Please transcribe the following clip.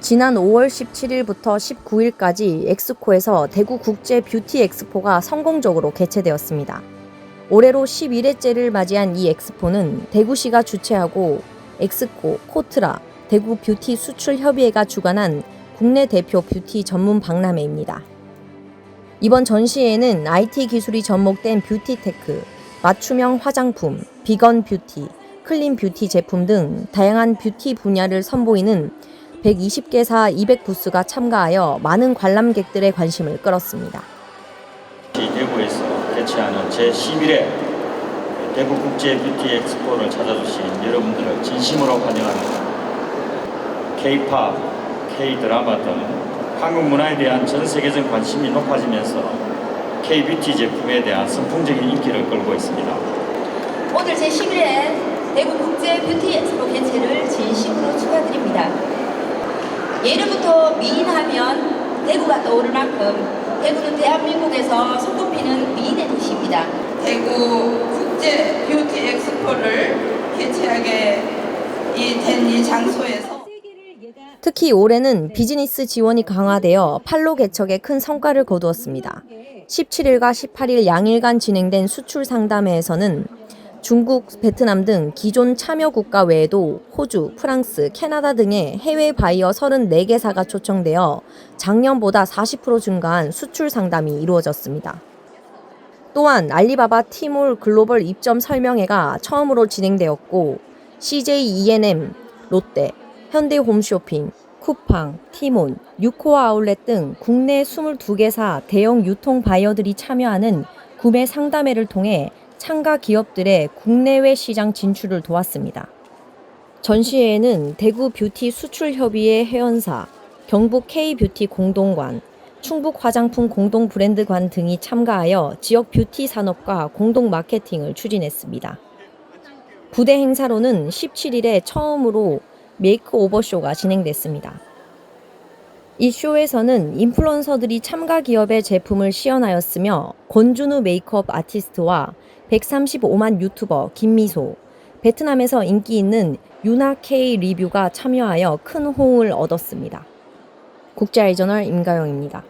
지난 5월 17일부터 19일까지 엑스코에서 대구 국제 뷰티 엑스포가 성공적으로 개최되었습니다. 올해로 11회째를 맞이한 이 엑스포는 대구시가 주최하고 엑스코, 코트라, 대구 뷰티 수출 협의회가 주관한 국내 대표 뷰티 전문 박람회입니다. 이번 전시회에는 IT 기술이 접목된 뷰티 테크, 맞춤형 화장품, 비건 뷰티, 클린 뷰티 제품 등 다양한 뷰티 분야를 선보이는 120개사 200부스가 참가하여 많은 관람객들의 관심을 끌었습니다. 시 대구에서 개최하는 제11회 대구 국제 뷰티 엑스포를 찾아주신 여러분들을 진심으로 환영합니다. K-팝, K-드라마 등 한국 문화에 대한 전 세계적 관심이 높아지면서 K-뷰티 제품에 대한 선풍적인 인기를 끌고 있습니다. 오늘 제11회 대구 국제 뷰티 엑스포 개최를 진심으로 축하드립니다. 예로부터 미인하면 대구가 떠오를 만큼 대구는 대한민국에서 손꼽히는 미인의 도시입니다. 대구 국제 뷰티 엑스포를 개최하게 된 이 장소에서 특히 올해는 비즈니스 지원이 강화되어 팔로 개척에 큰 성과를 거두었습니다. 17일과 18일 양일간 진행된 수출 상담회에서는 중국, 베트남 등 기존 참여 국가 외에도 호주, 프랑스, 캐나다 등의 해외 바이어 34개사가 초청되어 작년보다 40% 증가한 수출 상담이 이루어졌습니다. 또한 알리바바 티몰 글로벌 입점 설명회가 처음으로 진행되었고 CJ E&M, 롯데, 현대 홈쇼핑, 쿠팡, 티몬, 유코아 아울렛 등 국내 22개사 대형 유통 바이어들이 참여하는 구매 상담회를 통해 참가 기업들의 국내외 시장 진출을 도왔습니다. 전시회에는 대구 뷰티 수출협의회 회원사, 경북 K뷰티 공동관, 충북 화장품 공동 브랜드관 등이 참가하여 지역 뷰티 산업과 공동 마케팅을 추진했습니다. 부대 행사로는 17일에 처음으로 메이크오버 쇼가 진행됐습니다. 이 쇼에서는 인플루언서들이 참가 기업의 제품을 시연하였으며 권준우 메이크업 아티스트와 135만 유튜버 김미소, 베트남에서 인기 있는 유나 K 리뷰가 참여하여 큰 호응을 얻었습니다. 국제아이저널 임가영입니다.